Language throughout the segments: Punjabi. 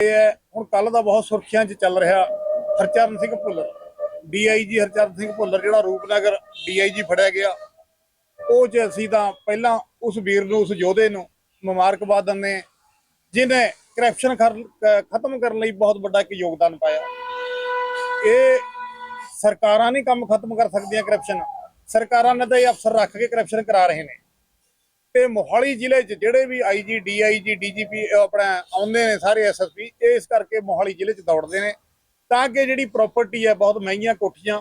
ਇਹ ਹੈ ਹੁਣ ਕੱਲ ਦਾ ਬਹੁਤ ਸੁਰਖੀਆਂ 'ਚ ਚੱਲ ਰਿਹਾ ਹਰਚਰਨ ਸਿੰਘ ਭੁੱਲਰ। ਡੀਆਈਜੀ ਹਰਚਰਨ ਸਿੰਘ ਭੁੱਲਰ ਜਿਹੜਾ ਰੂਪਨਗਰ ਡੀਆਈਜੀ ਫੜਿਆ ਗਿਆ। ਉਹ 'ਚ ਅਸੀਂ ਤਾਂ ਪਹਿਲਾਂ ਉਸ ਵੀਰ ਨੂੰ ਉਸ ਯੋਧੇ ਨੂੰ ਮੁਬਾਰਕਬਾਦ ਦਿੰਦੇ ਹਾਂ, ਜਿਨੇ ਕਰਪਸ਼ਨ ਖਤਮ ਕਰਨ ਲਈ ਬਹੁਤ ਵੱਡਾ ਇੱਕ ਯੋਗਦਾਨ ਪਾਇਆ। ਇਹ ਸਰਕਾਰਾਂ ਨਹੀਂ ਕੰਮ ਖਤਮ ਕਰ ਸਕਦੀਆਂ ਕਰਪਸ਼ਨ ਸਰਕਾਰਾਂ ਨੇ ਤਾਂ ਇਹ ਅਫਸਰ ਰੱਖ ਕੇ ਕਰਪਸ਼ਨ ਕਰਾ ਰਹੇ ਨੇ। ਤੇ ਮੋਹਾਲੀ ਜ਼ਿਲ੍ਹੇ 'ਚ ਜਿਹੜੇ ਵੀ ਆਈਜੀ ਡੀਆਈਜੀ ਡੀਜੀਪੀ ਆਪਣਾ ਆਉਂਦੇ ਨੇ ਸਾਰੇ ਐਸਐਸਪੀ ਇਹ ਇਸ ਕਰਕੇ ਮੋਹਾਲੀ ਜ਼ਿਲ੍ਹੇ 'ਚ ਦੌੜਦੇ ਨੇ। ਤਾਂ ਕਿ ਜਿਹੜੀ ਪ੍ਰਾਪਰਟੀ ਹੈ, ਬਹੁਤ ਮਹਿੰਗੀਆਂ ਕੋਠੀਆਂ,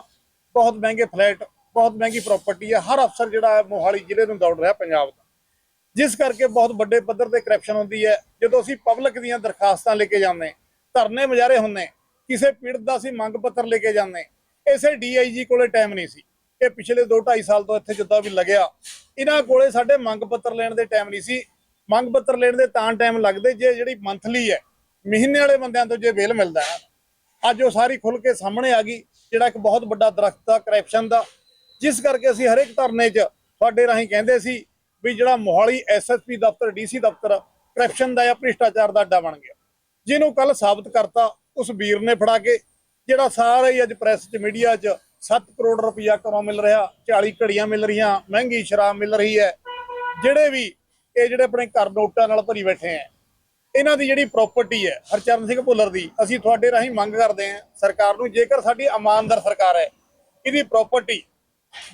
ਬਹੁਤ ਮਹਿੰਗੇ ਫਲੈਟ ਬਹੁਤ ਮਹਿੰਗੀ ਪ੍ਰਾਪਰਟੀ ਹੈ, ਹਰ ਅਫਸਰ ਜਿਹੜਾ ਮੋਹਾਲੀ ਜ਼ਿਲ੍ਹੇ ਨੂੰ ਦੌੜ ਰਿਹਾ ਪੰਜਾਬ ਦਾ। ਜਿਸ ਕਰਕੇ ਬਹੁਤ ਵੱਡੇ ਪੱਧਰ ਤੇ ਕਰਪਸ਼ਨ ਹੁੰਦੀ ਹੈ। ਜਦੋਂ ਅਸੀਂ ਪਬਲਿਕ ਦੀਆਂ ਦਰਖਾਸਤਾਂ ਲੈ ਕੇ ਜਾਂਦੇ ਧਰਨੇ ਮੁਜ਼ਾਹਰੇ ਹੁੰਦੇ ਕਿਸੇ ਪੀੜਤ ਦਾ ਅਸੀਂ ਮੰਗ ਪੱਤਰ ਲੈ ਕੇ ਜਾਂਦੇ ਇਸੇ ਡੀਆਈਜੀ ਕੋਲੇ ਟਾਈਮ ਨਹੀਂ ਸੀ। ਇਹ ਪਿਛਲੇ 2.5 ਸਾਲ ਤੋਂ ਇੱਥੇ ਜਿੱਦਾਂ ਵੀ ਲੱਗਿਆ, ਇਹਨਾਂ ਕੋਲੇ ਸਾਡੇ ਮੰਗ ਪੱਤਰ ਲੈਣ ਦੇ ਟਾਈਮ ਨਹੀਂ ਸੀ। ਮੰਗ ਪੱਤਰ ਲੈਣ ਦੇ ਤਾਂ ਟਾਈਮ ਲੱਗਦੇ ਜੇ ਜਿਹੜੀ ਮੰਥਲੀ ਹੈ, ਮਹੀਨੇ ਵਾਲੇ ਬੰਦਿਆਂ ਤੋਂ ਜੇ ਵੇਲ ਮਿਲਦਾ ਹੈ। ਅੱਜ ਉਹ ਸਾਰੀ ਖੁੱਲ ਕੇ ਸਾਹਮਣੇ ਆ ਗਈ, ਜਿਹੜਾ ਇੱਕ ਬਹੁਤ ਵੱਡਾ ਦਰਖਤ ਆ ਕਰਪਸ਼ਨ ਦਾ। ਜਿਸ ਕਰਕੇ ਅਸੀਂ ਹਰੇਕ ਧਰਨੇ 'ਚ ਤੁਹਾਡੇ ਰਾਹੀਂ ਕਹਿੰਦੇ ਸੀ ਵੀ ਜਿਹੜਾ ਮੋਹਾਲੀ ਐਸਐਸਪੀ ਦਫ਼ਤਰ ਡੀਸੀ ਦਫ਼ਤਰ ਕਰਪਸ਼ਨ ਦਾ ਜਾਂ ਭ੍ਰਿਸ਼ਟਾਚਾਰ ਦਾ ਅੱਡਾ ਬਣ ਗਿਆ। ਜਿਹਨੂੰ ਕੱਲ ਸਾਬਤ ਕਰਤਾ, ਉਸ ਵੀਰ ਨੇ ਫੜਾ ਕੇ, ਜਿਹੜਾ ਸਾਰਾ ਹੀ ਅੱਜ ਪ੍ਰੈਸ 'ਚ ਮੀਡੀਆ 'ਚ 7 ਕਰੋੜ ਰੁਪਇਆ ਘਰੋਂ ਮਿਲ ਰਿਹਾ 40 ਘੜੀਆਂ ਮਿਲ ਰਹੀਆਂ, ਮਹਿੰਗੀ ਸ਼ਰਾਬ ਮਿਲ ਰਹੀ ਹੈ। ਜਿਹੜੇ ਵੀ ਇਹ ਜਿਹੜੇ ਆਪਣੇ ਘਰ ਨੋਟਾਂ ਨਾਲ ਭਰੀ ਬੈਠੇ ਆ ਇਹਨਾਂ ਦੀ ਜਿਹੜੀ ਪ੍ਰਾਪਰਟੀ ਹੈ, ਹਰਚਰਨ ਸਿੰਘ ਭੁੱਲਰ ਦੀ, ਅਸੀਂ ਤੁਹਾਡੇ ਰਾਹੀਂ ਮੰਗ ਕਰਦੇ ਹਾਂ, ਸਰਕਾਰ ਨੂੰ ਜੇਕਰ ਸਾਡੀ ਇਮਾਨਦਾਰ ਸਰਕਾਰ ਹੈ, ਇਹਦੀ ਪ੍ਰਾਪਰਟੀ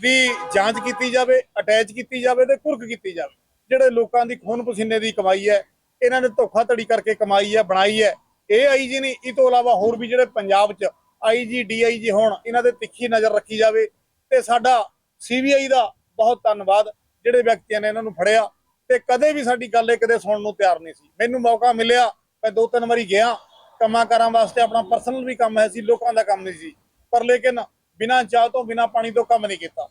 ਦੀ ਜਾਂਚ ਕੀਤੀ ਜਾਵੇ ਅਟੈਚ ਕੀਤੀ ਜਾਵੇ ਤੇ ਕੁਰਕ ਕੀਤੀ ਜਾਵੇ। ਜਿਹੜੇ ਲੋਕਾਂ ਦੀ ਖੂਨ ਪਸੀਨੇ ਦੀ ਕਮਾਈ ਹੈ, ਇਹਨਾਂ ਨੇ ਧੋਖਾਧੜੀ ਕਰਕੇ ਕਮਾਈ ਹੈ, ਬਣਾਈ ਹੈ ਇਹ ਆਈ ਜੀ ਨਹੀਂ, ਇਹ ਤੋਂ ਇਲਾਵਾ ਹੋਰ ਵੀ ਜਿਹੜੇ ਪੰਜਾਬ 'ਚ ਆਈਜੀ ਡੀਆਈਜੀ ਹੋਣ, ਇਹਨਾਂ ਦੇ ਤਿੱਖੀ ਨਜ਼ਰ ਰੱਖੀ ਜਾਵੇ। ਤੇ ਸਾਡਾ ਸੀਬੀਆਈ ਦਾ ਬਹੁਤ ਧੰਨਵਾਦ, ਜਿਹੜੇ ਵਿਅਕਤੀਆਂ ਨੇ ਇਹਨਾਂ ਨੂੰ ਫੜਿਆ। ਤੇ ਕਦੇ ਵੀ ਸਾਡੀ ਗੱਲ ਇਹ ਕਦੇ ਸੁਣਨ ਨੂੰ ਤਿਆਰ ਨਹੀਂ ਸੀ। ਮੈਨੂੰ ਮੌਕਾ ਮਿਲਿਆ, ਮੈਂ ਦੋ ਤਿੰਨ ਵਾਰੀ ਗਿਆ। ਕੰਮਾਂ ਕਾਰਾਂ ਵਾਸਤੇ ਆਪਣਾ ਪਰਸਨਲ ਵੀ ਕੰਮ ਹੈ ਸੀ, ਲੋਕਾਂ ਦਾ ਕੰਮ ਨਹੀਂ ਸੀ। ਪਰ ਲੇਕਿਨ ਬਿਨਾਂ ਚਾਹ ਤੋਂ, ਬਿਨਾਂ ਪਾਣੀ ਤੋਂ ਕੰਮ ਨਹੀਂ ਕੀਤਾ।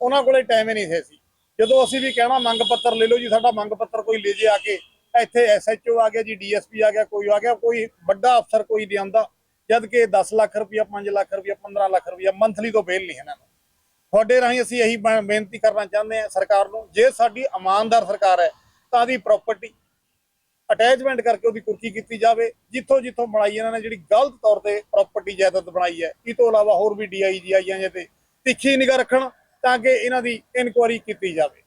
ਉਹਨਾਂ ਕੋਲੇ ਟਾਈਮ ਹੀ ਨਹੀਂ ਸੀ ਸੀ ਜਦੋਂ ਅਸੀਂ ਵੀ ਕਹਿਣਾ, ਮੰਗ ਪੱਤਰ ਲੈ ਲਓ ਜੀ, ਸਾਡਾ ਮੰਗ ਪੱਤਰ ਕੋਈ ਲੈ ਜੇ ਆ ਕੇ, ਇੱਥੇ ਐਸਐਚਓ ਆ ਗਿਆ ਜੀ ਡੀਐਸਪੀ ਆ ਗਿਆ, ਕੋਈ ਆ ਗਿਆ, ਕੋਈ ਵੱਡਾ ਅਫਸਰ ਕੋਈ ਨਹੀਂ ਆਉਂਦਾ। ਜਦ ਕਿ 10 ਲੱਖ ਰੁਪਇਆ 5 ਲੱਖ ਰੁਪਇਆ 15 ਲੱਖ ਰੁਪਇਆ ਮੰਥਲੀ ਤੋਂ ਬੇਲ ਨਹੀਂ ਇਹਨਾਂ ਨੂੰ। ਤੁਹਾਡੇ ਰਾਹੀਂ ਅਸੀਂ ਇਹੀ ਬੇਨਤੀ ਕਰਨਾ ਚਾਹੁੰਦੇ ਹਾਂ ਸਰਕਾਰ ਨੂੰ, ਜੇ ਸਾਡੀ ਇਮਾਨਦਾਰ ਸਰਕਾਰ ਹੈ, ਤਾਂ ਦੀ ਪ੍ਰਾਪਰਟੀ ਅਟੈਚਮੈਂਟ ਕਰਕੇ ਉਹਦੀ ਕੁਰਕੀ ਕੀਤੀ ਜਾਵੇ, ਜਿੱਥੋਂ ਜਿੱਥੋਂ ਬਣਾਈ ਇਹਨਾਂ ਨੇ ਜਿਹੜੀ ਗਲਤ ਤੌਰ ਤੇ ਪ੍ਰਾਪਰਟੀ ਜਾਇਦਾਦ ਬਣਾਈ ਹੈ। ਇਹ ਤੋਂ ਇਲਾਵਾ ਹੋਰ ਵੀ ਡੀਆਈਜੀ ਆਈਆਂ ਜੇ ਤੇ ਤਿੱਖੀ ਨਿਗਾਹ ਰੱਖਣ ਤਾਂ ਕਿ ਇਹਨਾਂ ਦੀ ਇਨਕੁਆਇਰੀ ਕੀਤੀ ਜਾਵੇ।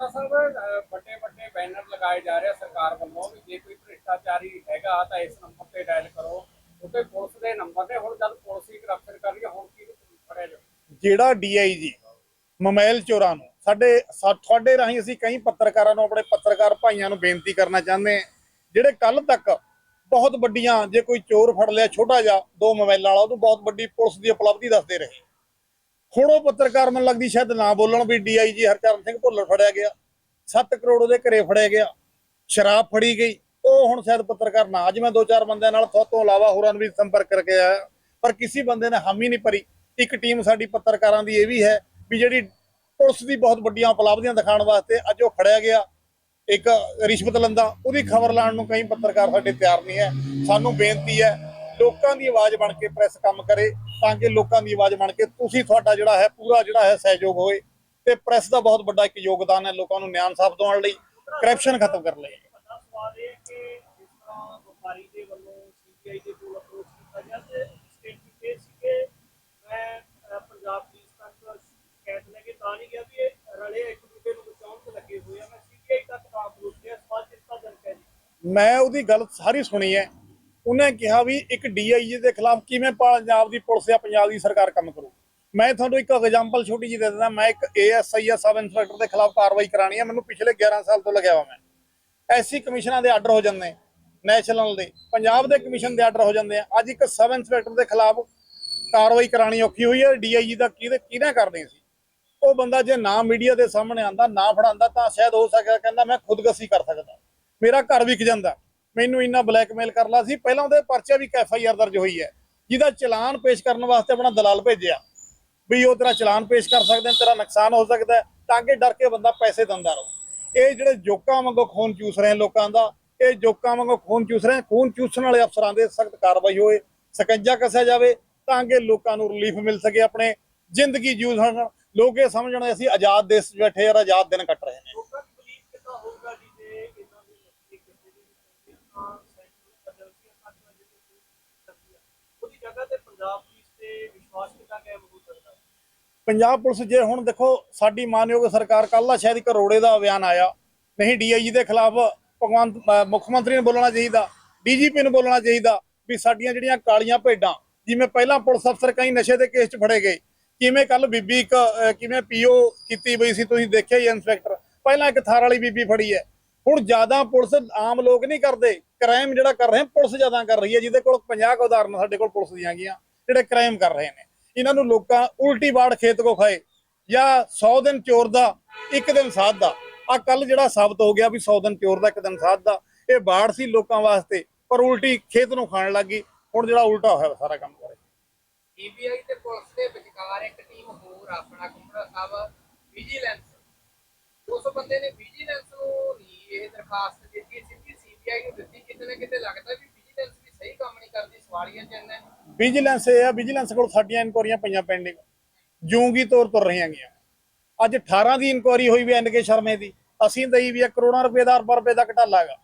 ਵੱਡੇ ਵੱਡੇ ਬੈਨਰ ਲਗਾਏ ਜਾ ਰਹੇ ਸਰਕਾਰ ਵੱਲੋਂ ਵੀ ਜੇ ਕੋਈ ਭ੍ਰਿਸ਼ਟਾਚਾਰੀ ਹੈਗਾ ਤਾਂ ਇਸ ਨੰਬਰ ਤੇ ਡਾਇਲ ਕਰੋ। ਉੱਤੇ ਪੁਲਿਸ ਦੇ ਨੰਬਰ ਨੇ ਹੁਣ ਜਦ ਪੁਲਿਸ ਹੀ ਕਰਪਸ਼ਨ ਕਰ ਰਹੀ ਹੈ, ਹੁਣ ਕੀ ਫੜਿਆ ਜਾਵੇ ਜਿਹੜਾ ਡੀਆਈਜੀ ਮੋਬਾਈਲ ਚੋਰਾਂ ਨੂੰ, ਸਾਡੇ ਤੁਹਾਡੇ ਰਾਹੀਂ ਅਸੀਂ ਕਈ ਪੱਤਰਕਾਰਾਂ ਨੂੰ, ਆਪਣੇ ਪੱਤਰਕਾਰ ਭਾਈਆਂ ਨੂੰ ਬੇਨਤੀ ਕਰਨਾ ਚਾਹੁੰਦੇ ਜਿਹੜੇ ਕੱਲ ਤੱਕ ਬਹੁਤ ਵੱਡੀਆਂ, ਜੇ ਕੋਈ ਚੋਰ ਫੜ ਲਿਆ ਛੋਟਾ ਜਿਹਾ, ਦੋ ਮੋਬਾਈਲਾਂ ਵਾਲਾ, ਉਹਨੂੰ ਬਹੁਤ ਵੱਡੀ ਪੁਲਿਸ ਦੀ ਉਪਲਬਧੀ ਦੱਸਦੇ ਰਹੇ। ਹੁਣ ਉਹ ਪੱਤਰਕਾਰ ਮੈਨੂੰ ਲੱਗਦੀ ਸ਼ਾਇਦ ਨਾ ਬੋਲਣ ਵੀ ਡੀਆਈਜੀ ਹਰਚਰਨ ਸਿੰਘ ਭੁੱਲਰ ਫੜਿਆ ਗਿਆ। 7 ਕਰੋੜ ਉਹਦੇ ਘਰੇ ਫੜਿਆ ਗਿਆ। ਸ਼ਰਾਬ ਫੜੀ ਗਈ। ਉਹ ਹੁਣ ਸ਼ਾਇਦ ਪੱਤਰਕਾਰ ਨਾ, ਅੱਜ ਮੈਂ ਦੋ ਚਾਰ ਬੰਦਿਆਂ ਨਾਲ ਤੋਂ ਤੋਂ ਇਲਾਵਾ ਹੋਰਾਂ ਨੂੰ ਵੀ ਸੰਪਰਕ ਕਰਕੇ ਆਇਆ। ਪਰ ਕਿਸੇ ਬੰਦੇ ਨੇ ਹਾਮੀ ਨਹੀਂ ਭਰੀ। ਇੱਕ ਟੀਮ ਸਾਡੀ ਪੱਤਰਕਾਰਾਂ ਦੀ ਇਹ ਵੀ ਹੈ ਵੀ ਜਿਹੜੀ ਪੁਲਿਸ ਦੀ ਬਹੁਤ ਵੱਡੀਆਂ ਉਪਲਬਧੀਆਂ ਦਿਖਾਉਣ ਵਾਸਤੇ ਅੱਜ ਉਹ ਫੜਿਆ ਗਿਆ। ਇੱਕ ਰਿਸ਼ਵਤ ਲੰਦਾ, ਉਹਦੀ ਖਬਰ ਲਾਉਣ ਨੂੰ ਕਈ ਪੱਤਰਕਾਰ ਸਾਡੇ ਤਿਆਰ ਨਹੀਂ ਹੈ। ਸਾਨੂੰ ਬੇਨਤੀ ਹੈ, ਲੋਕਾਂ ਦੀ ਆਵਾਜ਼ ਬਣ ਕੇ ਪ੍ਰੈਸ ਕੰਮ ਕਰੇ ਤਾਂ ਕਿ ਲੋਕਾਂ ਦੀ ਆਵਾਜ਼ ਬਣ ਕੇ ਤੁਸੀਂ ਤੁਹਾਡਾ ਜਿਹੜਾ ਹੈ, ਪੂਰਾ ਜਿਹੜਾ ਹੈ ਸਹਿਯੋਗ ਹੋਏ। ਤੇ ਪ੍ਰੈਸ ਦਾ ਬਹੁਤ ਵੱਡਾ ਇੱਕ ਯੋਗਦਾਨ ਹੈ ਲੋਕਾਂ ਨੂੰ ਨਿਆਂ ਸਾਫ਼ ਦਿਵਾਉਣ ਲਈ ਕਰਪਸ਼ਨ ਖਤਮ ਕਰਨ ਲਈ। ਮੈਂ ਅਹ, ਉਹਦੀ ਗੱਲ ਸਾਰੀ ਸੁਣੀ ਹੈ। ਉਹਨੇ ਕਿਹਾ ਵੀ ਇੱਕ ਡੀਆਈਜੀ ਦੇ ਖਿਲਾਫ ਕਿਵੇਂ ਪੰਜਾਬ ਦੀ ਪੁਲਿਸ ਜਾਂ ਪੰਜਾਬ ਦੀ ਸਰਕਾਰ ਕੰਮ ਕਰੂ। ਮੈਂ ਤੁਹਾਨੂੰ ਇੱਕ ਐਗਜ਼ਾਮਪਲ ਛੋਟੀ ਜਿਹੀ ਦੇ ਦਿੰਦਾ। ਮੈਂ ਇੱਕ ਏਐਸਆਈ ਜਾਂ ਸਬ ਇੰਸਪੈਕਟਰ ਦੇ ਖਿਲਾਫ ਕਾਰਵਾਈ ਕਰਾਣੀ ਹੈ। ਮੈਨੂੰ ਪਿਛਲੇ 11 ਸਾਲ ਤੋਂ ਲੱਗਿਆ ਵਾ ਮੈਂ। ਐਸੀ ਕਮਿਸ਼ਨਾਂ ਦੇ ਆਰਡਰ ਹੋ ਜਾਂਦੇ ਨੈਸ਼ਨਲ ਦੇ। ਪੰਜਾਬ ਦੇ ਕਮਿਸ਼ਨ ਦੇ ਆਰਡਰ ਹੋ ਜਾਂਦੇ ਆ। ਅੱਜ ਇੱਕ ਸਬ ਇੰਸਪੈਕਟਰ ਦੇ ਖਿਲਾਫ ਕਾਰਵਾਈ ਕਰਾਣੀ ਔਖੀ ਹੋਈ ਹੈ। ਡੀਆਈਜੀ ਦਾ ਕਿਹਦੇ ਕਿਹਨੇ ਕਰਨੀ ਸੀ? ਉਹ ਬੰਦਾ ਜੇ ਨਾ ਮੀਡੀਆ ਦੇ ਸਾਹਮਣੇ ਆਂਦਾ ਨਾ ਫੜਾਂਦਾ ਤਾਂ ਸ਼ਾਇਦ ਹੋ ਸਕਦਾ ਕਹਿੰਦਾ, ਮੈਂ ਖੁਦਕਸ਼ੀ ਕਰ ਸਕਦਾ। ਮੇਰਾ ਘਰ ਵਿਕ ਜਾਂਦਾ। ਮੈਨੂੰ ਇੰਨਾ ਬਲੈਕਮੇਲ ਕਰ ਲਾ ਸੀ। ਪਹਿਲਾਂ ਉਹਦੇ ਪਰਚੇ ਵੀ ਐਫ ਆਈ ਆਰ ਦਰਜ ਹੋਈ ਹੈ, ਜਿਹਦਾ ਚਲਾਨ ਪੇਸ਼ ਕਰਨ ਵਾਸਤੇ ਆਪਣਾ ਦਲਾਲ ਭੇਜਿਆ। ਵੀ ਉਹ ਤੇਰਾ ਚਲਾਨ ਪੇਸ਼ ਕਰ ਸਕਦੇ ਨੇ, ਤੇਰਾ ਨੁਕਸਾਨ ਹੋ ਸਕਦਾ ਤਾਂ ਕਿ ਡਰ ਕੇ ਬੰਦਾ ਪੈਸੇ ਦਿੰਦਾ ਰਹੋ। ਇਹ ਜਿਹੜੇ ਜੋਕਾਂ ਵਾਂਗੂ ਖੂਨ ਚੂਸ ਰਹੇ ਲੋਕਾਂ ਦਾ, ਇਹ ਜੋਕਾਂ ਵਾਂਗੂ ਖੂਨ ਚੂਸ ਰਹੇ ਖੂਨ ਚੂਸਣ ਵਾਲੇ ਅਫਸਰਾਂ ਦੇ ਸਖਤ ਕਾਰਵਾਈ ਹੋਏ, ਸਕੰਜਾ ਕੱਸਿਆ ਜਾਵੇ ਤਾਂ ਕਿ ਲੋਕਾਂ ਨੂੰ ਰਿਲੀਫ ਮਿਲ ਸਕੇ ਆਪਣੇ ਜ਼ਿੰਦਗੀ ਜੂਝਣ ਲੋਕ ਇਹ ਸਮਝਣ ਅਸੀਂ ਆਜ਼ਾਦ ਦੇਸ਼ 'ਚ ਬੈਠੇ ਆ ਆਜ਼ਾਦ ਦਿਨ ਕੱਟ ਰਹੇ ਨੇ। ਜਗ੍ਹਾ ਤੇ ਪੰਜਾਬ ਪੁਲਿਸ ਤੇ ਵਿਸ਼ਵਾਸ ਪੰਜਾਬ ਪੁਲਿਸ ਜੇ ਹੁਣ ਦੇਖੋ ਸਾਡੀ ਮਾਨਯੋਗ ਸਰਕਾਰ ਕੱਲ ਦਾ ਸ਼ਾਇਦ ਕਰੋੜੇ ਦਾ ਬਿਆਨ ਆਇਆ। ਨਹੀਂ ਡੀਆਈਜੀ ਦੇ ਖਿਲਾਫ ਭਗਵੰਤ ਮੁੱਖ ਮੰਤਰੀ ਨੂੰ ਬੋਲਣਾ ਚਾਹੀਦਾ ਡੀਜੀਪੀ ਨੂੰ ਬੋਲਣਾ ਚਾਹੀਦਾ ਵੀ ਸਾਡੀਆਂ ਜਿਹੜੀਆਂ ਕਾਲੀਆਂ ਭੇਡਾਂ ਜਿਵੇਂ ਪਹਿਲਾਂ ਪੁਲਿਸ ਅਫਸਰ ਕਈ ਨਸ਼ੇ ਦੇ ਕੇਸ 'ਚ ਫੜੇ ਗਏ ਕਿਵੇਂ ਕੱਲ ਬੀਬੀ ਇੱਕ ਅਹ, ਕਿਵੇਂ ਪੀਓ ਕੀਤੀ ਬਈ ਸੀ ਤੁਸੀਂ ਦੇਖਿਆ ਹੀ ਇਨਸਪੈਕਟਰ ਪਹਿਲਾਂ ਇੱਕ ਥਾਰ ਵਾਲੀ ਬੀਬੀ ਫੜੀ ਹੈ। ਹੁਣ ਜ਼ਿਆਦਾ ਪੁਲਿਸ ਆਮ ਲੋਕ ਨਹੀਂ ਕਰਦੇ ਕ੍ਰਾਈਮ ਜਿਹੜਾ ਕਰ ਰਹੇ ਪੁਲਿਸ ਜ਼ਿਆਦਾ ਕਰ ਰਹੀ ਹੈ ਜਿਹਦੇ ਕੋਲ 50 ਕੁ ਉਦਾਹਰਨ ਸਾਡੇ ਕੋਲ ਪੁਲਿਸ ਦੀਆਂ ਗੀਆਂ ਜਿਹੜੇ ਕ੍ਰਾਈਮ ਕਰ ਰਹੇ ਨੇ। ਇਹਨਾਂ ਨੂੰ ਲੋਕਾਂ ਉਲਟੀ ਬਾੜ ਖੇਤ ਕੋ ਖਾਏ ਜਾਂ 100 ਦਿਨ ਚੋਰ ਦਾ ਇੱਕ ਦਿਨ ਸਾਧ ਦਾ। ਆ ਕੱਲ ਜਿਹੜਾ ਸਾਬਤ ਹੋ ਗਿਆ ਵੀ 100 ਦਿਨ ਚੋਰ ਦਾ ਇੱਕ ਦਿਨ ਸਾਧ ਦਾ ਇਹ ਬਾੜ ਸੀ ਲੋਕਾਂ ਵਾਸਤੇ ਪਰ ਉਲਟੀ ਖੇਤ ਨੂੰ ਖਾਣ ਲੱਗੀ ਹੁਣ ਜਿਹੜਾ ਉਲਟਾ ਹੋਇਆ ਸਾਰਾ ਕੰਮ ਕਰੇ ਸੀਬੀਆਈ ਤੇ ਪੁਲਿਸ ਦੇ ਵਿਚਕਾਰ ਇੱਕ ਟੀਮ ਹੋਰ ਆ, ਆਪਣਾ ਕੁੰਬੜਾ ਸਾਹਿਬ ਵਿਜੀਲੈਂਸ। ਉਸ ਬੰਦੇ ਨੇ ਵਿਜੀਲੈਂਸ ਨੂੰ ਨਹੀਂ ਇਹ ਦਰਖਾਸਤ ਦਿੱਤੀ ਸਿੱਧੀ ਸੀਬੀਆਈ ਨੂੰ ਦਿੱਤੀ ਕਿਤੇ ਨਾ ਕਿਤੇ ਲੱਗਦਾ ਵੀ ਵਿਜੀਲੈਂਸ ਵੀ ਸਹੀ ਕੰਮ ਨਹੀਂ ਕਰਦੀ ਸਵਾਲੀਆ ਚਿੰਨ੍ਹ ਹੈ। ਵਿਜੀਲੈਂਸ ਇਹ ਆ ਵਿਜੀਲੈਂਸ ਕੋਲ ਸਾਡੀਆਂ ਇਨਕੁਆਰੀਆਂ ਪਈਆਂ ਪੈਂਡਿੰਗ ਜੂੰਗੀ ਤੌਰ ਤੁਰ ਰਹੀਆਂ ਗਈਆਂ। ਅੱਜ 18 ਦੀ ਇਨਕੁਆਰੀ ਹੋਈ ਵੀ ਐਨ ਸ਼ਰਮੇ ਦੀ। ਅਸੀਂ ਦਈ ਵੀ ਕਰੋੜਾਂ ਰੁਪਏ ਦਾ ਅਰਬਾਂ ਰੁਪਏ ਦਾ ਘਟਾਲਾ ਹੈਗਾ।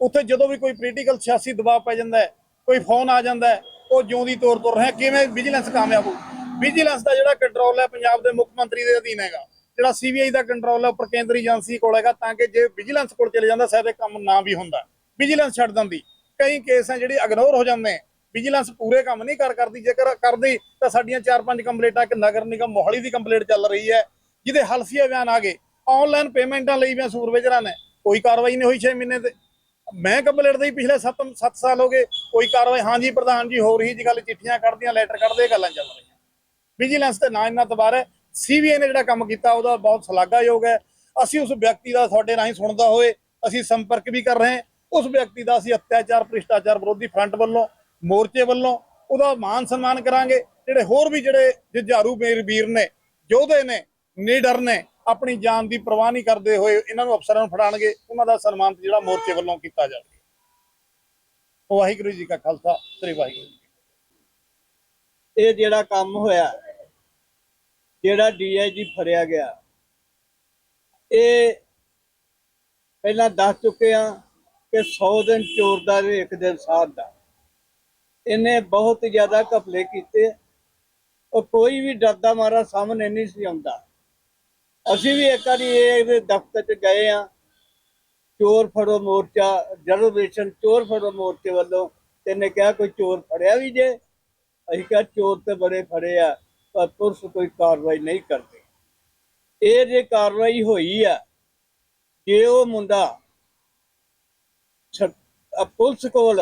ਉੱਥੇ ਜਦੋਂ ਵੀ ਕੋਈ ਪੋਲੀਟੀਕਲ ਸਿਆਸੀ ਦਬਾਅ ਪੈ ਜਾਂਦਾ ਕੋਈ ਫੋਨ ਆ ਜਾਂਦਾ ਉਹ ਜਿਉਂ ਦੀ ਤੌਰ ਤੁਰ ਰਿਹਾ ਕਿਵੇਂ ਵਿਜੀਲੈਂਸ ਕਾਮਯਾਬ ਹੋ ਵਿਜੀਲੈਂਸ ਦਾ ਜਿਹੜਾ ਕੰਟਰੋਲ ਹੈ ਪੰਜਾਬ ਦੇ ਮੁੱਖ ਮੰਤਰੀ ਦੇ ਅਧੀਨ ਹੈਗਾ। ਜਿਹੜਾ ਸੀਬੀਆਈ ਦਾ ਕੰਟਰੋਲ ਹੈ ਉੱਪਰ ਕੇਂਦਰੀ ਏਜੰਸੀ ਕੋਲ ਹੈਗਾ, ਤਾਂ ਕਿ ਜੇ ਵਿਜੀਲੈਂਸ ਕੋਲ ਚਲੇ ਜਾਂਦਾ, ਸ਼ਾਇਦ ਇਹ ਕੰਮ ਨਾ ਵੀ ਹੁੰਦਾ। ਵਿਜੀਲੈਂਸ ਛੱਡ ਦਿੰਦੀ। ਕਈ ਕੇਸ ਹੈ ਜਿਹੜੇ ਇਗਨੋਰ ਹੋ ਜਾਂਦੇ ਵਿਜੀਲੈਂਸ ਪੂਰੇ ਕੰਮ ਨਹੀਂ ਕਰ ਕਰਦੀ। ਜੇਕਰ ਕਰਦੀ, ਤਾਂ ਸਾਡੀਆਂ 4-5 ਕੰਪਲੇਂਟਾਂ ਇੱਕ ਨਗਰ ਨਿਗਮ ਮੋਹਾਲੀ ਦੀ ਕੰਪਲੇਂਟ ਚੱਲ ਰਹੀ ਹੈ, ਜਿਹਦੇ ਹਲਫੀਆ ਬਿਆਨ ਆ ਗਏ। ਆਨਲਾਈਨ ਪੇਮੈਂਟਾਂ ਲਈ ਵੀ ਸੂਰਵੇਜਰਾਂ ਨੇ ਕੋਈ ਕਾਰਵਾਈ ਨਹੀਂ ਹੋਈ 6 ਮਹੀਨੇ ਤੇ। ਮੈਂ ਕੰਪਲੇਂਟ ਦੇ ਪਿਛਲੇ 7 7 ਸਾਲ ਹੋ ਗਏ, ਕੋਈ ਕਾਰਵਾਈ ਹਾਂਜੀ ਪ੍ਰਧਾਨ ਜੀ, ਹੋ ਰਹੀ ਜੀ ਗੱਲ, ਚਿੱਠੀਆਂ ਕੱਢਦੀਆਂ ਲੈਟਰ ਕੱਢਦੇ ਇਹ ਗੱਲਾਂ ਚੱਲ ਰਹੀਆਂ। ਵਿਜੀਲੈਂਸ ਤੇ ਨਾ ਇੰਨਾ ਤਬਾਰ ਹੈ ਸੀਬੀਆਈ ਨੇ ਜਿਹੜਾ ਕੰਮ ਕੀਤਾ, ਉਹਦਾ ਬਹੁਤ ਸ਼ਲਾਘਾਯੋਗ ਹੈ। ਅਸੀਂ ਉਸ ਵਿਅਕਤੀ ਦਾ ਤੁਹਾਡੇ ਰਾਹੀਂ ਸੁਣਦਾ ਹੋਏ, ਅਸੀਂ ਸੰਪਰਕ ਵੀ ਕਰ ਰਹੇ ਹਾਂ। ਉਸ ਵਿਅਕਤੀ ਦਾ ਅਸੀਂ ਅਤਿਆਚਾਰ, ਭ੍ਰਿਸ਼ਟਾਚਾਰ ਵਿਰੋਧੀ ਫਰੰਟ ਵੱਲੋਂ, ਮੋਰਚੇ ਵੱਲੋਂ ਉਹਦਾ ਮਾਨ ਸਨਮਾਨ ਕਰਾਂਗੇ। ਜਿਹੜੇ ਹੋਰ ਵੀ ਜਿਹੜੇ ਜੁਝਾਰੂ ਮੇਰ ਵੀਰ ਨੇ, ਯੋਧੇ ਨੇ, ਨੀਡਰ ਨੇ, ਆਪਣੀ ਜਾਨ ਦੀ ਪਰਵਾਹ ਨਹੀਂ ਕਰਦੇ ਹੋਏ ਇਹਨਾਂ ਨੂੰ ਅਫਸਰਾਂ ਨੂੰ ਫੜਾਣਗੇ ਉਹਨਾਂ ਦਾ ਸਨਮਾਨ ਜਿਹੜਾ ਮੋਰਚੇ ਵੱਲੋਂ ਕੀਤਾ ਜਾਵੇ ਵਾਹਿਗੁਰੂ ਜੀ ਕਾ ਖਾਲਸਾ, ਸ੍ਰੀ ਵਾਹਿਗੁਰੂ ਜੀ ਇਹ ਜਿਹੜਾ ਕੰਮ ਹੋਇਆ, ਜਿਹੜਾ ਡੀਆਈਜੀ ਫੜਿਆ ਗਿਆ, ਇਹ ਪਹਿਲਾਂ ਦੱਸ ਚੁੱਕੇ ਆ ਕਿ 100 ਦਿਨ ਚੋਰ ਦਾ ਤੇ ਇੱਕ ਦਿਨ ਸਾਧ ਦਾ। ਇਹਨੇ ਬਹੁਤ ਜ਼ਿਆਦਾ ਘਪਲੇ ਕੀਤੇ। ਉਹ ਕੋਈ ਵੀ ਡਰਦਾ ਮਾਰਾ ਸਾਹਮਣੇ ਨਹੀਂ ਸੀ ਆਉਂਦਾ। ਅਸੀਂ ਵੀ ਇੱਕ ਵਾਰੀ ਇਹਦੇ ਦਫ਼ਤਰ 'ਚ ਗਏ ਆ ਚੋਰ ਫੜੋ ਮੋਰਚਾ ਜਨਰੇਸ਼ਨ ਚੋਰ ਫੜੋ ਮੋਰਚੇ ਵੱਲੋਂ। ਤੇ ਕਿਹਾ ਕੋਈ ਚੋਰ ਫੜਿਆ ਵੀ ਜੇ। ਅਸੀਂ ਕਿਹਾ ਚੋਰ ਤੇ ਬੜੇ ਫੜੇ ਆ, ਪਰ ਪੁਲਿਸ ਕੋਈ ਕਾਰਵਾਈ ਨਹੀਂ ਕਰਦੀ। ਇਹ ਜੇ ਕਾਰਵਾਈ ਹੋਈ ਆ, ਜੇ ਉਹ ਮੁੰਡਾ ਪੁਲਿਸ ਕੋਲ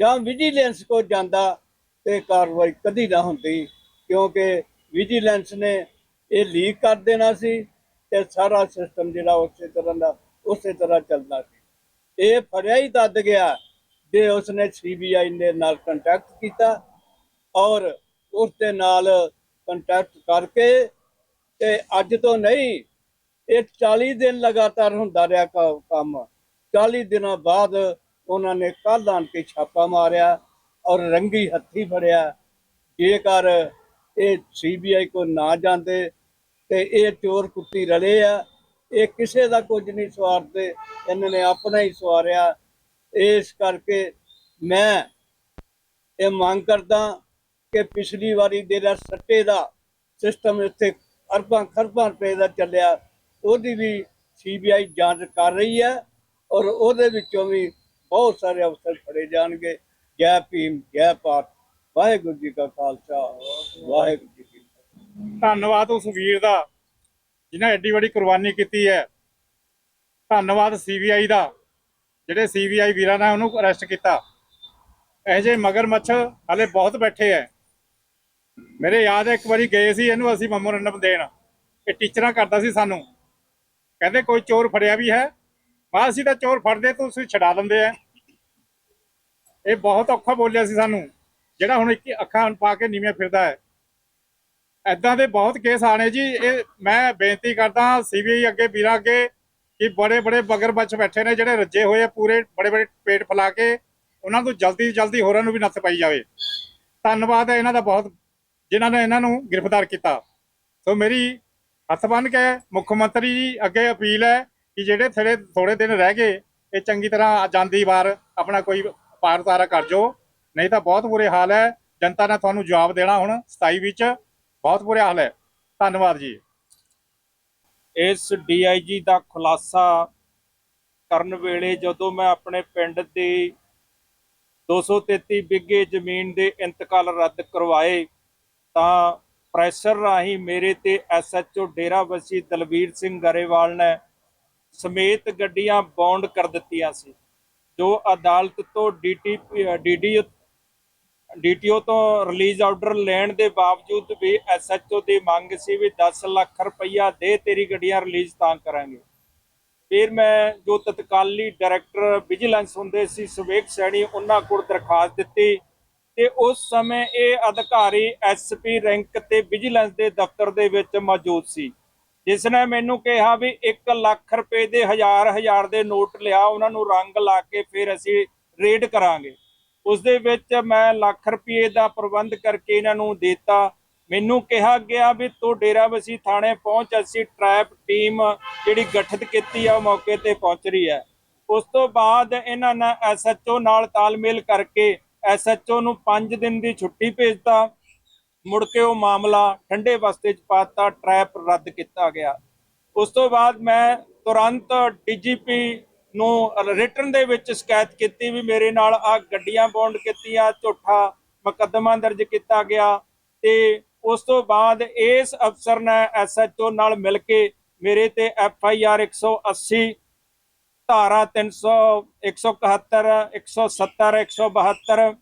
ਜਾਂ ਵਿਜੀਲੈਂਸ ਕੋਲ ਜਾਂਦਾ ਤੇ ਕਾਰਵਾਈ ਕਦੀ ਨਾ ਹੁੰਦੀ, ਕਿਉਂਕਿ ਵਿਜੀਲੈਂਸ ਨੇ ਇਹ ਲੀਕ ਕਰ ਦੇਣਾ ਸੀ ਤੇ ਸਾਰਾ ਸਿਸਟਮ ਜਿਹੜਾ ਉਸੇ ਤਰ੍ਹਾਂ ਦਾ ਉਸੇ ਤਰ੍ਹਾਂ ਚੱਲਦਾ ਸੀ। ਇਹ ਫੜਿਆ ਹੀ ਦੱਦ ਗਿਆ ਜੇ ਉਸਨੇ ਸੀਬੀਆਈ ਦੇ ਨਾਲ ਕੰਟੈਕਟ ਕੀਤਾ ਔਰ ਉਸ ਦੇ ਨਾਲ ਕੰਟੈਕਟ ਕਰਕੇ ਤੇ ਅੱਜ ਤੋਂ ਨਹੀਂ, ਇਹ 40 ਦਿਨ ਲਗਾਤਾਰ ਹੁੰਦਾ ਰਿਹਾ ਕੰਮ। 40 ਦਿਨਾਂ ਬਾਅਦ ਉਹਨਾਂ ਨੇ ਕੱਲ੍ਹ ਆਣ ਕੇ ਛਾਪਾ ਮਾਰਿਆ ਔਰ ਰੰਗੀ ਹੱਥੀ ਫੜਿਆ। ਜੇਕਰ ਇਹ ਸੀਬੀਆਈ ਕੋ ਨਾ ਜਾਂਦੇ ਤੇ ਇਹ ਚੋਰ ਕੁੱਤੀ ਰਲੇ ਆ, ਇਹ ਕਿਸੇ ਦਾ ਕੁਝ ਨਹੀਂ ਸਵਾਰਦੇ, ਇਹਨਾਂ ਨੇ ਆਪਣਾ ਹੀ ਸਵਾਰਿਆ। ਇਸ ਕਰਕੇ ਮੈਂ ਇਹ ਮੰਗ ਕਰਦਾ ਕਿ ਪਿਛਲੀ ਵਾਰੀ ਜਿਹੜਾ ਸੱਟੇ ਦਾ ਸਿਸਟਮ ਇੱਥੇ ਅਰਬਾਂ ਖਰਬਾਂ ਰੁਪਏ ਦਾ ਚੱਲਿਆ, ਉਹਦੀ ਵੀ ਸੀਬੀਆਈ ਜਾਂਚ ਕਰ ਰਹੀ ਹੈ। ਔਰ ਉਹਦੇ ਵਿੱਚੋਂ ਵੀ ਬਹੁਤ ਸਾਰੇ ਅਫਸਰ ਫੜੇ ਜਾਣਗੇ। ਜੈ ਭੀਮ, ਜੈ ਪਾਠ ਵਾਹਿਗੁਰੂ ਜੀ ਕਾ ਖਾਲਸਾ, ਵਾਹਿਗੁਰੂ ਜੀ ਕੀ ਧੰਨਵਾਦ ਉਸ ਵੀਰ ਦਾ ਜਿਨ੍ਹਾਂ ਐਡੀ ਵੱਡੀ ਕੁਰਬਾਨੀ ਕੀਤੀ ਹੈ। ਧੰਨਵਾਦ ਸੀਬੀਆਈ ਦਾ, ਜਿਹੜੇ ਸੀਬੀਆਈ ਵੀਰਾਂ ਨੇ ਉਹਨੂੰ ਅਰੈਸਟ ਕੀਤਾ। ਇਹ ਜੇ ਮਗਰਮੱਛ ਹਲੇ ਬਹੁਤ ਬੈਠੇ ਐ ਮੇਰੇ ਯਾਦ ਹੈ, ਇੱਕ ਵਾਰੀ ਗਏ ਸੀ ਇਹਨੂੰ ਅਸੀਂ ਮੈਮੋਰੰਡਮ ਦੇਣ। ਇਹ ਟੀਚਰਾਂ ਕਰਦਾ ਸੀ ਸਾਨੂੰ। ਕਹਿੰਦੇ ਕੋਈ ਚੋਰ ਫੜਿਆ ਵੀ ਹੈ ਬਾ ਅਸੀਂ ਤਾਂ ਚੋਰ ਫੜਦੇ ਤੁਸੀਂ ਛਡਾ ਦਿੰਦੇ ਐ ਇਹ ਬਹੁਤ ਔਖਾ ਬੋਲਿਆ ਸੀ ਸਾਨੂੰ। ਜਿਹੜਾ ਹੁਣ ਇੱਕ ਅੱਖਾਂ ਪਾ ਕੇ ਨੀਵੇਂ ਫਿਰਦਾ ਹੈ। ਐਦਾਂ ਦੇ ਬਹੁਤ ਕੇਸ ਆਣੇ ਜੀ। ਇਹ ਮੈਂ ਬੇਨਤੀ ਕਰਦਾ ਸੀਬੀਆਈ ਅੱਗੇ, ਵੀਰਾਂ ਅੱਗੇ, ਕਿ ਬੜੇ ਬੜੇ ਬਗਰ ਬੱਚ ਬੈਠੇ ਨੇ, ਜਿਹੜੇ ਰੱਜੇ ਹੋਏ ਪੂਰੇ, ਬੜੇ ਬੜੇ ਪੇਟ ਫਲਾ ਕੇ, ਉਹਨਾਂ ਨੂੰ ਜਲਦੀ ਜਲਦੀ ਹੋਰਾਂ ਨੂੰ ਵੀ ਨੱਥ ਪਾਈ ਜਾਵੇ। ਧੰਨਵਾਦ ਹੈ ਇਹਨਾਂ ਦਾ ਬਹੁਤ, ਜਿਨ੍ਹਾਂ ਨੇ ਇਹਨਾਂ ਨੂੰ ਗ੍ਰਿਫਤਾਰ ਕੀਤਾ। ਸੋ ਮੇਰੀ ਹੱਥ ਬੰਨ ਕੇ ਮੁੱਖ ਮੰਤਰੀ ਜੀ ਅੱਗੇ ਅਪੀਲ ਹੈ ਕਿ ਜਿਹੜੇ ਥੋੜੇ ਥੋੜੇ ਦਿਨ ਰਹਿ ਗਏ, ਇਹ ਚੰਗੀ ਤਰ੍ਹਾਂ ਜਾਂਦੀ ਵਾਰ ਆਪਣਾ ਕੋਈ ਪਾਰ ਉਤਾਰਾ ਕਰ ਜੋ ਨਹੀਂ ਤਾਂ ਬਹੁਤ ਬੁਰੇ ਹਾਲ ਹੈ। ਜਨਤਾ ਨੇ ਤੁਹਾਨੂੰ ਜਵਾਬ ਦੇਣਾ ਹੁਣ 27 ਵਿੱਚ। ਬਹੁਤ ਬੁਰਾ ਹਾਲ ਹੈ। ਧੰਨਵਾਦ ਜੀ। ਇਸ ਡੀਆਈਜੀ ਦਾ ਖੁਲਾਸਾ ਕਰਨ ਵੇਲੇ ਜਦੋਂ ਮੈਂ ਆਪਣੇ ਪਿੰਡ ਦੀ 233 ਬਿੱਗੇ ਜ਼ਮੀਨ ਦੇ ਇੰਤਕਾਲ ਰੱਦ ਕਰਵਾਏ, ਤਾਂ ਪ੍ਰੈਸ਼ਰ ਰਾਹੀਂ ਮੇਰੇ ਤੇ ਐਸਐਚਓ ਡੇਰਾਬੱਸੀ ਦਲਵੀਰ ਸਿੰਘ ਗਰੇਵਾਲ ਨੇ ਸਮੇਤ ਗੱਡੀਆਂ ਬੌਂਡ ਕਰ ਦਿੱਤੀਆਂ ਸੀ। ਜੋ ਅਦਾਲਤ ਤੋਂ ਡੀਟੀ ਡੀਡੀ ਡੀਟੀਓ ਤੋਂ ਰਿਲੀਜ਼ ਆਰਡਰ ਲੈਣ ਦੇ ਬਾਵਜੂਦ ਵੀ ਐਸਐਚਓ ਦੀ ਮੰਗ ਸੀ ਵੀ 10 ਲੱਖ ਰੁਪਈਆ ਦੇ ਤੇਰੀ ਗੱਡੀਆਂ ਰਿਲੀਜ਼ ਤਾਂ ਕਰਾਂਗੇ। ਫਿਰ ਮੈਂ ਜੋ ਤਤਕਾਲੀ ਡਾਇਰੈਕਟਰ ਵਿਜੀਲੈਂਸ ਹੁੰਦੇ ਸੀ, ਸੁਵੇਕ ਸੈਣੀ, ਉਹਨਾਂ ਕੋਲ ਦਰਖਾਸਤ ਦਿੱਤੀ ਤੇ ਉਸ ਸਮੇਂ ਇਹ ਅਧਿਕਾਰੀ ਐਸਪੀ ਰੈਂਕ ਤੇ ਵਿਜੀਲੈਂਸ ਦੇ ਦਫ਼ਤਰ ਦੇ ਵਿੱਚ ਮੌਜੂਦ ਸੀ। ਜਿਸ ਨੇ ਮੈਨੂੰ ਕਿਹਾ ਵੀ 1 ਲੱਖ ਰੁਪਏ ਦੇ ਹਜ਼ਾਰ ਹਜ਼ਾਰ ਦੇ ਨੋਟ ਲਿਆ, ਉਹਨਾਂ ਨੂੰ ਰੰਗ ਲਾ ਕੇ ਫਿਰ ਅਸੀਂ ਰੇਡ ਕਰਾਂਗੇ। ਉਸ ਦੇ ਵਿੱਚ ਮੈਂ ਲੱਖ ਰੁਪਏ ਦਾ ਪ੍ਰਬੰਧ ਕਰਕੇ ਇਹਨਾਂ ਨੂੰ ਦਿੱਤਾ। ਮੈਨੂੰ ਕਿਹਾ ਗਿਆ ਵੀ ਤੂੰ ਡੇਰਾਬਸੀ ਥਾਣੇ ਪਹੁੰਚ, ਅਸੀਂ ਟ੍ਰੈਪ ਟੀਮ ਜਿਹੜੀ ਗਠਿਤ ਕੀਤੀ ਆ, ਉਹ ਮੌਕੇ ਤੇ ਪਹੁੰਚ ਰਹੀ ਹੈ। ਉਸ ਤੋਂ ਬਾਅਦ ਇਹਨਾਂ ਨੇ ਐਸਐਚਓ ਨਾਲ ਤਾਲਮੇਲ ਕਰਕੇ ਐਸਐਚਓ ਨੂੰ 5 ਦਿਨ ਦੀ ਛੁੱਟੀ ਭੇਜਤਾ ਮੁੜ ਕੇ ਉਹ ਮਾਮਲਾ ਠੰਡੇ ਬਸਤੇ ਚ ਪਾਤਾ ਟ੍ਰੈਪ ਰੱਦ ਕੀਤਾ ਗਿਆ। ਉਸ ਤੋਂ ਬਾਅਦ ਮੈਂ ਤੁਰੰਤ ਡੀਜੀਪੀ ਨੂੰ ਰਿਟਰਨ ਦੇ ਵਿੱਚ ਸ਼ਿਕਾਇਤ ਕੀਤੀ ਵੀ ਮੇਰੇ ਨਾਲ ਆ ਗੱਡੀਆਂ ਬੌਂਡ ਕੀਤੀਆਂ, ਝੂਠਾ ਮੁਕੱਦਮਾ ਦਰਜ ਕੀਤਾ ਗਿਆ ਤੇ ਉਸ ਤੋਂ ਬਾਅਦ ਇਸ ਅਫਸਰ ਨੇ ਐਸਐਚਓ ਨਾਲ ਮਿਲ ਕੇ ਮੇਰੇ ਤੇ ਐਫ ਆਈ ਆਰ 180 ਧਾਰਾ 300 171 170 172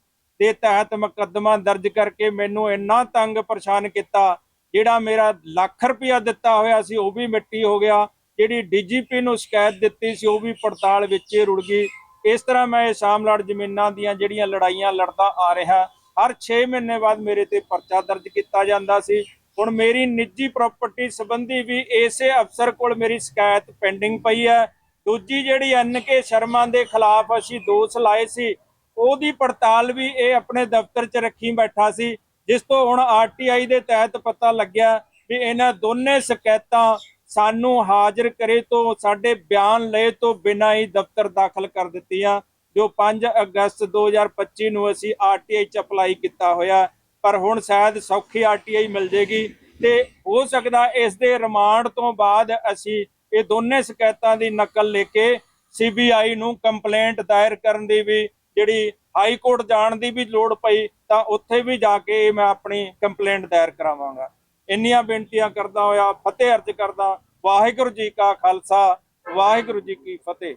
ਦੇ ਤਹਿਤ ਮੁਕੱਦਮਾ ਦਰਜ ਕਰਕੇ ਮੈਨੂੰ ਇੰਨਾ ਤੰਗ ਪਰੇਸ਼ਾਨ ਕੀਤਾ, ਜਿਹੜਾ ਮੇਰਾ ਲੱਖ ਰੁਪਇਆ ਦਿੱਤਾ ਹੋਇਆ ਸੀ, ਉਹ ਵੀ ਮਿੱਟੀ ਹੋ ਗਿਆ, ਜਿਹੜੀ ਡੀਜੀਪੀ ਨੂੰ ਸ਼ਿਕਾਇਤ ਦਿੱਤੀ ਸੀ, ਉਹ ਵੀ ਪੜਤਾਲ ਵਿੱਚ ਰੁੜ ਗਈ। ਇਸ ਤਰ੍ਹਾਂ ਮੈਂ ਇਹ ਸ਼ਾਮਲਾੜ ਜ਼ਮੀਨਾਂ ਦੀਆਂ ਜਿਹੜੀਆਂ ਲੜਾਈਆਂ ਲੜਦਾ ਆ ਰਿਹਾ, ਹਰ 6 ਮਹੀਨੇ ਬਾਅਦ ਮੇਰੇ ਤੇ ਪਰਚਾ ਦਰਜ ਕੀਤਾ ਜਾਂਦਾ ਸੀ। ਹੁਣ ਮੇਰੀ ਨਿੱਜੀ ਪ੍ਰਾਪਰਟੀ ਸੰਬੰਧੀ ਵੀ ਇਸੇ ਅਫਸਰ ਕੋਲ ਮੇਰੀ ਸ਼ਿਕਾਇਤ ਪੈਂਡਿੰਗ ਪਈ ਹੈ। ਦੂਜੀ ਜਿਹੜੀ ਐਨ ਕੇ ਸ਼ਰਮਾ ਦੇ ਖਿਲਾਫ ਅਸੀਂ ਦੋਸ਼ ਲਾਏ ਸੀ ਉਹਦੀ ਪੜਤਾਲ ਵੀ ਇਹ ਆਪਣੇ ਦਫ਼ਤਰ 'ਚ ਰੱਖੀ ਬੈਠਾ ਸੀ, ਜਿਸ ਤੋਂ ਹੁਣ ਆਰਟੀਆਈ ਦੇ ਤਹਿਤ ਪਤਾ ਲੱਗਿਆ ਵੀ ਇਹਨਾਂ ਦੋਨੇ ਸ਼ਿਕਾਇਤਾਂ ਸਾਨੂੰ ਹਾਜ਼ਰ ਕਰੇ ਤੋਂ, ਸਾਡੇ ਬਿਆਨ ਲਏ ਤੋਂ ਬਿਨਾਂ ਹੀ ਦਫ਼ਤਰ ਦਾਖਲ ਕਰ ਦਿੱਤੀਆਂ, ਜੋ 5 ਅਗਸਤ 2025 ਨੂੰ ਅਸੀਂ ਆਰਟੀਆਈ 'ਚ ਅਪਲਾਈ ਕੀਤਾ ਹੋਇਆ। ਪਰ ਹੁਣ ਸ਼ਾਇਦ ਸੌਖੀ ਆਰਟੀਆਈ ਮਿਲ ਜੇਗੀ ਤੇ ਹੋ ਸਕਦਾ ਇਸ ਦੇ ਰਿਮਾਂਡ ਤੋਂ ਬਾਅਦ ਅਸੀਂ ਇਹ ਦੋਨੇ ਸ਼ਿਕਾਇਤਾਂ ਦੀ ਨਕਲ ਲੈ ਕੇ ਸੀਬੀਆਈ ਨੂੰ ਕੰਪਲੇਂਟ ਦਾਇਰ ਕਰਨ ਦੀ ਵੀ ਜਿਹੜੀ ਹਾਈ ਕੋਰਟ ਜਾਣ ਦੀ ਵੀ ਲੋੜ ਪਈ ਤਾਂ ਉੱਥੇ ਵੀ ਜਾ ਕੇ ਮੈਂ ਆਪਣੀ ਕੰਪਲੇਂਟ ਦਾਇਰ ਕਰਾਵਾਂਗਾ। ਇੰਨੀਆਂ ਬੇਨਤੀਆਂ ਕਰਦਾ ਹੋਇਆ, ਫਤਿਹ ਅਰਜ ਕਰਦਾ, ਵਾਹਿਗੁਰੂ ਜੀ ਕਾ ਖਾਲਸਾ, ਵਾਹਿਗੁਰੂ ਜੀ ਕੀ ਫਤਿਹ।